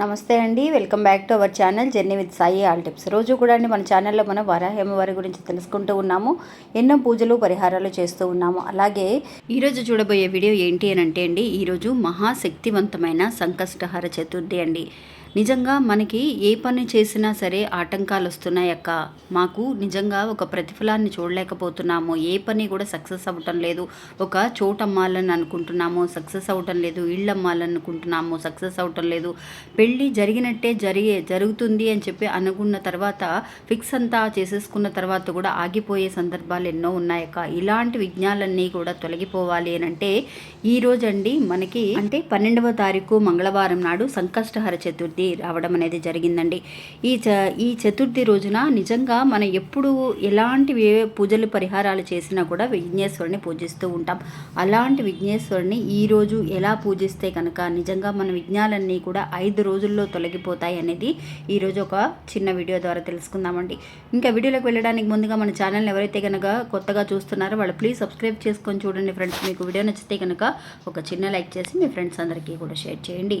నమస్తే అండి welcome back to our channel journey with Sai all tips. రోజు కూడా అండి మన ఛానల్లో మనం వరాహేమవారి గురించి తెలుసుకుంటూ ఉన్నాము ఎన్నో పూజలు పరిహారాలు చేస్తూ ఉన్నాము. అలాగే ఈరోజు చూడబోయే వీడియో ఏంటి అని అంటే అండి ఈరోజు మహాశక్తివంతమైన సంకష్టహార చతుర్థి అండి. నిజంగా మనకి ఏ పని చేసినా సరే ఆటంకాలు వస్తున్నాయి అక్క. మాకు నిజంగా ఒక ప్రతిఫలాన్ని చూడలేకపోతున్నాము. ఏ పని కూడా సక్సెస్ అవ్వటం లేదు. ఒక చోటు అమ్మాలని అనుకుంటున్నాము సక్సెస్ అవ్వటం లేదు. ఇళ్ళు అమ్మాలని అనుకుంటున్నాము సక్సెస్ అవ్వటం లేదు. పెళ్ళి జరిగినట్టే జరిగే జరుగుతుంది అని చెప్పి అనుకున్న తర్వాత ఫిక్స్ అంతా చేసేసుకున్న తర్వాత కూడా ఆగిపోయే సందర్భాలు ఎన్నో ఉన్నాయక్క ఇలాంటి విజ్ఞాలన్నీ కూడా తొలగిపోవాలి అని అంటే ఈ అండి మనకి అంటే పన్నెండవ తారీఖు మంగళవారం నాడు సంకష్టహర చతుర్థి రావడం అనేది జరిగిందండి. ఈ చ ఈ చతుర్థి రోజున నిజంగా మనం ఎప్పుడు ఎలాంటి పూజలు పరిహారాలు చేసినా కూడా విఘ్నేశ్వరుని పూజిస్తూ ఉంటాం. అలాంటి విఘ్నేశ్వరుని ఈ రోజు ఎలా పూజిస్తే కనుక నిజంగా మన విఘ్నాలన్నీ కూడా ఐదు రోజుల్లో తొలగిపోతాయి అనేది ఈరోజు ఒక చిన్న వీడియో ద్వారా తెలుసుకుందామండి. ఇంకా వీడియోలోకి వెళ్ళడానికి ముందుగా మన ఛానల్ని ఎవరైతే కనుక కొత్తగా చూస్తున్నారో వాళ్ళు ప్లీజ్ సబ్స్క్రైబ్ చేసుకొని చూడండి ఫ్రెండ్స్. మీకు వీడియో నచ్చితే కనుక ఒక చిన్న లైక్ చేసి మీ ఫ్రెండ్స్ అందరికీ కూడా షేర్ చేయండి.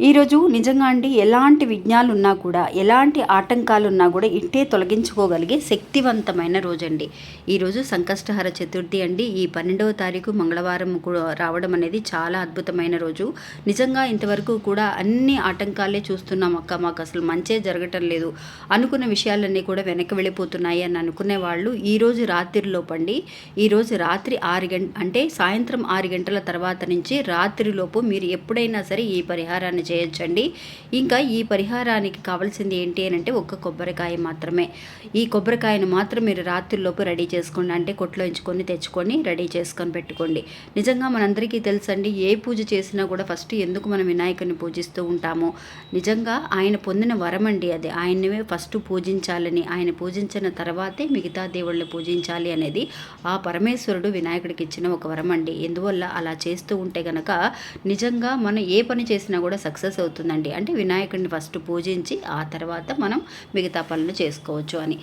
ఈరోజు నిజంగా అండి ఎలాంటి విఘ్నాలు ఉన్నా కూడా ఎలాంటి ఆటంకాలు ఉన్నా కూడా ఇట్టే తొలగించుకోగలిగే శక్తివంతమైన రోజండి. ఈరోజు సంకష్టహర చతుర్థి అండి. ఈ పన్నెండవ తారీఖు మంగళవారం కూడా రావడం అనేది చాలా అద్భుతమైన రోజు. నిజంగా ఇంతవరకు కూడా అన్ని ఆటంకాలే చూస్తున్నాం అక్క. మాకు అసలు మంచే జరగటం లేదు. అనుకున్న విషయాలన్నీ కూడా వెనక్కి వెళ్ళిపోతున్నాయి అని అనుకునే వాళ్ళు ఈరోజు రాత్రిలోపండి ఈరోజు రాత్రి ఆరు గంట అంటే సాయంత్రం ఆరు గంటల తర్వాత నుంచి రాత్రిలోపు మీరు ఎప్పుడైనా సరే ఈ పరిహారాన్ని చేయొచ్చండి. ఇంకా ఈ పరిహారానికి కావాల్సింది ఏంటి అని అంటే ఒక్క కొబ్బరికాయ మాత్రమే. ఈ కొబ్బరికాయను మాత్రం మీరు రాత్రిలోపు రెడీ చేసుకోండి. అంటే కొట్లో ఎంచుకొని తెచ్చుకొని రెడీ చేసుకొని పెట్టుకోండి. నిజంగా మనందరికీ తెలుసండి ఏ పూజ చేసినా కూడా ఫస్ట్ ఎందుకు మనం వినాయకుని పూజిస్తూ ఉంటామో. నిజంగా ఆయన పొందిన వరం అండి అది. ఆయన్నే ఫస్ట్ పూజించాలని ఆయన పూజించిన తర్వాతే మిగతా దేవుళ్ళని పూజించాలి అనేది ఆ పరమేశ్వరుడు వినాయకుడికి ఇచ్చిన ఒక వరం అండి ఎందువల్ల అలా చేస్తూ ఉంటే గనక నిజంగా మనం ఏ పని చేసినా కూడా సక్సెస్ సక్సెస్ అవుతుందండి. అంటే వినాయకుడిని ఫస్ట్ పూజించి ఆ తర్వాత మనం మిగతా పనులు చేసుకోవచ్చు అని.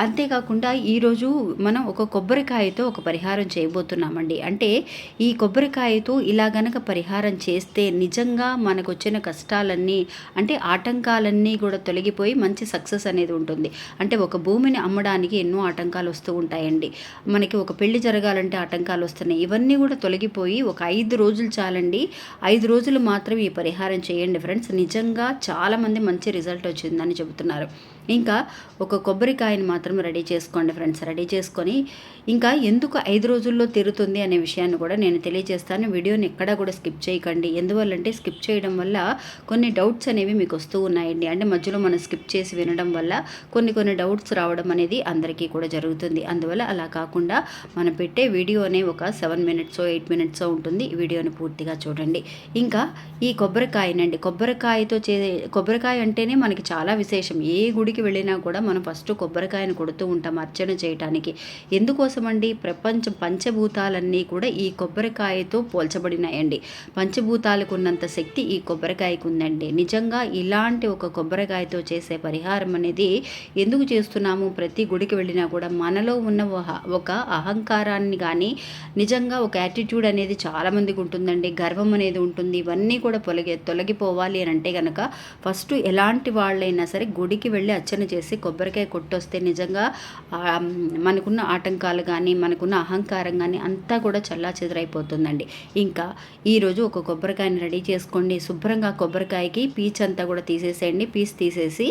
అంతేకాకుండా ఈరోజు మనం ఒక కొబ్బరికాయతో ఒక పరిహారం చేయబోతున్నామండి. అంటే ఈ కొబ్బరికాయతో ఇలా గనక పరిహారం చేస్తే నిజంగా మనకు వచ్చిన కష్టాలన్నీ అంటే ఆటంకాలన్నీ కూడా తొలగిపోయి మంచి సక్సెస్ అనేది ఉంటుంది. అంటే ఒక భూమిని అమ్మడానికి ఎన్నో ఆటంకాలు వస్తూ ఉంటాయండి. మనకి ఒక పెళ్ళి జరగాలంటే ఆటంకాలు వస్తున్నాయి. ఇవన్నీ కూడా తొలగిపోయి ఒక ఐదు రోజులు చాలండి. ఐదు రోజులు మాత్రం ఈ పరిహారం చేయండి ఫ్రెండ్స్. నిజంగా చాలామంది మంచి రిజల్ట్ వచ్చిందని చెబుతున్నారు. ఇంకా ఒక కొబ్బరికాయని మాత్రం రెడీ చేసుకోండి ఫ్రెండ్స్ రెడీ చేసుకొని ఇంకా ఎందుకు ఐదు రోజుల్లో తీరుతుంది అనే విషయాన్ని కూడా నేను తెలియజేస్తాను. వీడియోని ఎక్కడా కూడా స్కిప్ చేయకండి. ఎందువల్లంటే స్కిప్ చేయడం వల్ల కొన్ని డౌట్స్ అనేవి మీకు వస్తూ ఉన్నాయండి. అంటే మధ్యలో మనం స్కిప్ చేసి వినడం వల్ల కొన్ని కొన్ని డౌట్స్ రావడం అనేది అందరికీ కూడా జరుగుతుంది. అందువల్ల అలా కాకుండా మనం పెట్టే వీడియో అనే ఒక సెవెన్ మినిట్స్ ఎయిట్ మినిట్స్ ఉంటుంది. ఈ వీడియోని పూర్తిగా చూడండి. ఇంకా ఈ కొబ్బరికాయనండి. కొబ్బరికాయతో చే కొబ్బరికాయ అంటేనే మనకి చాలా విశేషం. ఏ గుడి గుడికి వెళ్ళినా కూడా మనం ఫస్ట్ కొబ్బరికాయను కొడుతూ ఉంటాం అర్చన చేయటానికి. ఎందుకోసమండి? ప్రపంచం పంచభూతాలన్నీ కూడా ఈ కొబ్బరికాయతో పోల్చబడినాయండి. పంచభూతాలకు ఉన్నంత శక్తి ఈ కొబ్బరికాయకు ఉందండి. నిజంగా ఇలాంటి ఒక కొబ్బరికాయతో చేసే పరిహారం అనేది ఎందుకు చేస్తున్నాము? ప్రతి గుడికి వెళ్ళినా కూడా మనలో ఉన్న ఒక- ఒక అహంకారాన్ని కానీ నిజంగా ఒక యాటిట్యూడ్ అనేది చాలామందికి ఉంటుందండి. గర్వం అనేది ఉంటుంది. ఇవన్నీ కూడా తొలగి తొలగిపోవాలి అని అంటే కనుక ఫస్ట్ ఎలాంటి వాళ్ళైనా సరే గుడికి వెళ్ళి అర్చన చేసి కొబ్బరికాయ కొట్టొస్తే నిజంగా మనకున్న ఆటంకాలు కానీ మనకున్న అహంకారం కానీ అంతా కూడా చల్లా చెదరైపోతుందండి ఇంకా ఈరోజు ఒక కొబ్బరికాయని రెడీ చేసుకోండి. శుభ్రంగా కొబ్బరికాయకి పీచ్ అంతా కూడా తీసేసేయండి. పీస్ తీసేసి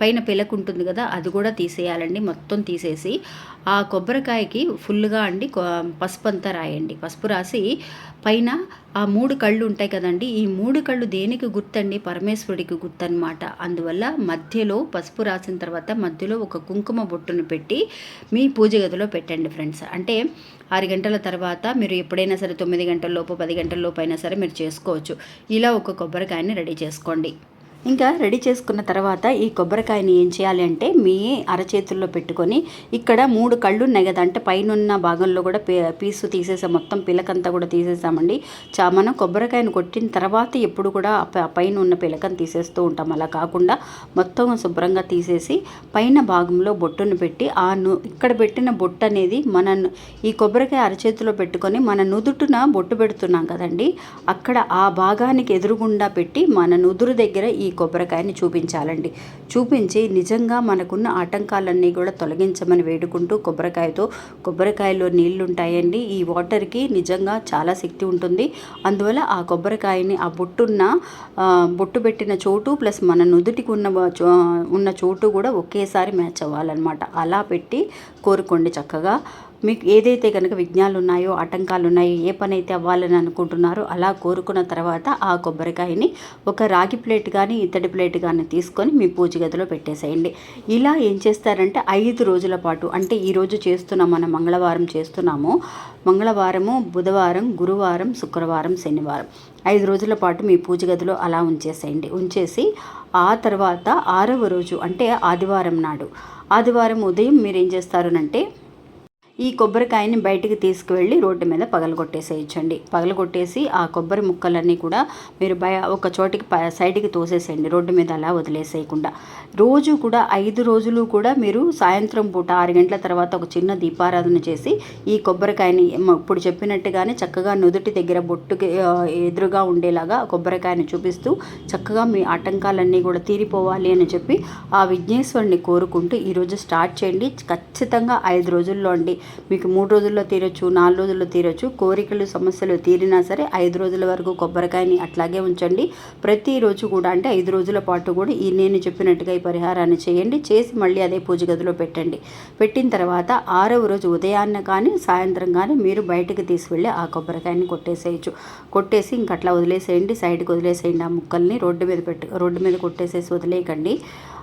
పైన పిలకు ఉంటుంది కదా అది కూడా తీసేయాలండి. మొత్తం తీసేసి ఆ కొబ్బరికాయకి ఫుల్గా అండి కొ- పసుపు అంతా రాయండి. పసుపు రాసి పైన ఆ మూడు కళ్ళు ఉంటాయి కదండి ఈ మూడు కళ్ళు దేనికి గుర్తండి? పరమేశ్వరుడికి గుర్తు అనమాట అందువల్ల మధ్యలో పసుపు రాసిన తర్వాత మధ్యలో ఒక కుంకుమ బొట్టును పెట్టి మీ పూజ గదిలో పెట్టండి ఫ్రెండ్స్. అంటే ఆరు గంటల తర్వాత మీరు ఎప్పుడైనా సరే తొమ్మిది గంటల లోపు పది గంటల లోపు అయినా సరే మీరు చేసుకోవచ్చు. ఇలా ఒక కొబ్బరికాయని రెడీ చేసుకోండి. ఇంకా రెడీ చేసుకున్న తర్వాత ఈ కొబ్బరికాయని ఏం చేయాలి అంటే మీ అరచేతుల్లో పెట్టుకొని ఇక్కడ మూడు కళ్ళు ఉన్నాయి కదా అంటే పైన ఉన్న భాగంలో కూడా పీసు తీసేసాం మొత్తం పిలకంతా కూడా తీసేసామండి. చా మనం కొబ్బరికాయను కొట్టిన తర్వాత ఎప్పుడు కూడా పైన ఉన్న పిలకను తీసేస్తూ ఉంటాం. అలా కాకుండా మొత్తం శుభ్రంగా తీసేసి పైన భాగంలో బొట్టును పెట్టి ఆ ను ఇక్కడ పెట్టిన బొట్టు అనేది మన ఈ కొబ్బరికాయ అరచేతిలో పెట్టుకొని మన నుదుటున బొట్టు పెడుతున్నాం కదండి. అక్కడ ఆ భాగానికి ఎదురుగుండా పెట్టి మన నుదురు దగ్గర ఈ కొబ్బరికాయని చూపించాలండి. చూపించి నిజంగా మనకున్న ఆటంకాలన్నీ కూడా తొలగించమని వేడుకుంటూ కొబ్బరికాయతో కొబ్బరికాయలో నీళ్ళు ఉంటాయండి ఈ వాటర్కి నిజంగా చాలా శక్తి ఉంటుంది. అందువల్ల ఆ కొబ్బరికాయని ఆ బొట్టున్న బొట్టు పెట్టిన చోటు ప్లస్ మన నుదుటికి ఉన్న చో- ఉన్న చోటు కూడా ఒకేసారి మ్యాచ్ అవ్వాలన్నమాట. అలా పెట్టి కోరుకోండి చక్కగా. మీకు ఏదైతే కనుక విఘ్నాలు ఉన్నాయో ఆటంకాలు ఉన్నాయో ఏ పని అయితే అవ్వాలని అనుకుంటున్నారో అలా కోరుకున్న తర్వాత ఆ కొబ్బరికాయని ఒక రాగి ప్లేట్ కానీ ఇత్తడి ప్లేట్ కానీ తీసుకొని మీ పూజ గదిలో పెట్టేసేయండి. ఇలా ఏం చేస్తారంటే ఐదు రోజుల పాటు అంటే ఈరోజు చేస్తున్నాం మనం మంగళవారం చేస్తున్నాము. మంగళవారము బుధవారం గురువారం శుక్రవారం శనివారం. ఐదు రోజుల పాటు మీ పూజ గదిలో అలా ఉంచేసేయండి. ఉంచేసి ఆ తర్వాత ఆరవ రోజు అంటే ఆదివారం నాడు. ఆదివారం ఉదయం మీరు ఏం చేస్తారనంటే ఈ కొబ్బరికాయని బయటికి తీసుకువెళ్ళి రోడ్డు మీద పగలగొట్టేసేయచ్చండి. పగలగొట్టేసి ఆ కొబ్బరి ముక్కలన్నీ కూడా మీరు బయ ఒక చోటికి ప సైడ్కి తోసేసేయండి. రోడ్డు మీద అలా వదిలేసేయకుండా. రోజు కూడా ఐదు రోజులు కూడా మీరు సాయంత్రం పూట ఆరు గంటల తర్వాత ఒక చిన్న దీపారాధన చేసి ఈ కొబ్బరికాయని ఇప్పుడు చెప్పినట్టుగానే చక్కగా నుదుటి దగ్గర బొట్టుకి ఎదురుగా ఉండేలాగా కొబ్బరికాయని చూపిస్తూ చక్కగా మీ ఆటంకాలన్నీ కూడా తీరిపోవాలి అని చెప్పి ఆ విఘ్నేశ్వరుని కోరుకుంటూ ఈరోజు స్టార్ట్ చేయండి. ఖచ్చితంగా ఐదు రోజుల్లో అండి. మీకు మూడు రోజుల్లో తీరొచ్చు నాలుగు రోజుల్లో తీరొచ్చు. కోరికలు సమస్యలు తీరినా సరే ఐదు రోజుల వరకు కొబ్బరికాయని అట్లాగే ఉంచండి. ప్రతిరోజు కూడా అంటే ఐదు రోజుల పాటు కూడా ఈ నేను చెప్పినట్టుగా ఈ పరిహారాన్ని చేయండి. చేసి మళ్ళీ అదే పూజ గదిలో పెట్టండి. పెట్టిన తర్వాత ఆరవ రోజు ఉదయాన్న కానీ సాయంత్రం కానీ మీరు బయటకు తీసుకెళ్ళి ఆ కొబ్బరికాయని కొట్టేసేయచ్చు. కొట్టేసి ఇంక అట్లా వదిలేసేయండి. సైడ్కి వదిలేసేయండి ఆ ముక్కల్ని. రోడ్డు మీద పెట్టు రోడ్డు మీద కొట్టేసేసి వదిలేయకండి.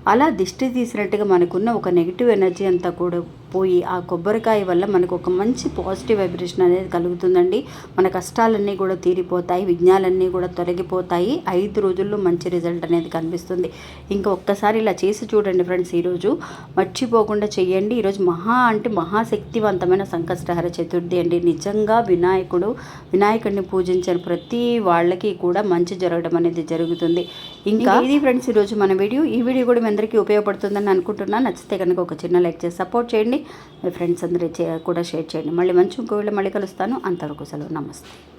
అలా దిష్టి తీసినట్టుగా మనకున్న ఒక నెగిటివ్ ఎనర్జీ అంతా కూడా పోయి ఆ కొబ్బరికాయ వల్ల మనకు ఒక మంచి పాజిటివ్ వైబ్రేషన్ అనేది కలుగుతుందండి. మన కష్టాలన్నీ కూడా తీరిపోతాయి విఘ్నాలన్నీ కూడా తొలగిపోతాయి. ఐదు రోజుల్లో మంచి రిజల్ట్ అనేది కనిపిస్తుంది. ఇంకా ఒక్కసారి ఇలా చేసి చూడండి ఫ్రెండ్స్ ఈరోజు. మర్చిపోకుండా చేయండి ఈరోజు మహా అంటే మహాశక్తివంతమైన సంకష్టహర చతుర్థి అండి. నిజంగా వినాయకుడు వినాయకుడిని పూజించిన ప్రతి వాళ్ళకి కూడా మంచి జరగడం అనేది జరుగుతుంది. ఇంకా ఇది ఫ్రెండ్స్ ఈరోజు మన వీడియో. ఈ వీడియో కూడా మీ అందరికీ ఉపయోగపడుతుందని అనుకుంటున్నాను. నచ్చితే కనుక ఒక చిన్న లైక్ చేసి సపోర్ట్ చేయండి. మీ ఫ్రెండ్స్ అందరి కూడా షేర్ చేయండి. మళ్ళీ మంచి ఇంకోవేళ మళ్ళీ కలుస్తాను. అంతవరకు సెలవు. నమస్తే.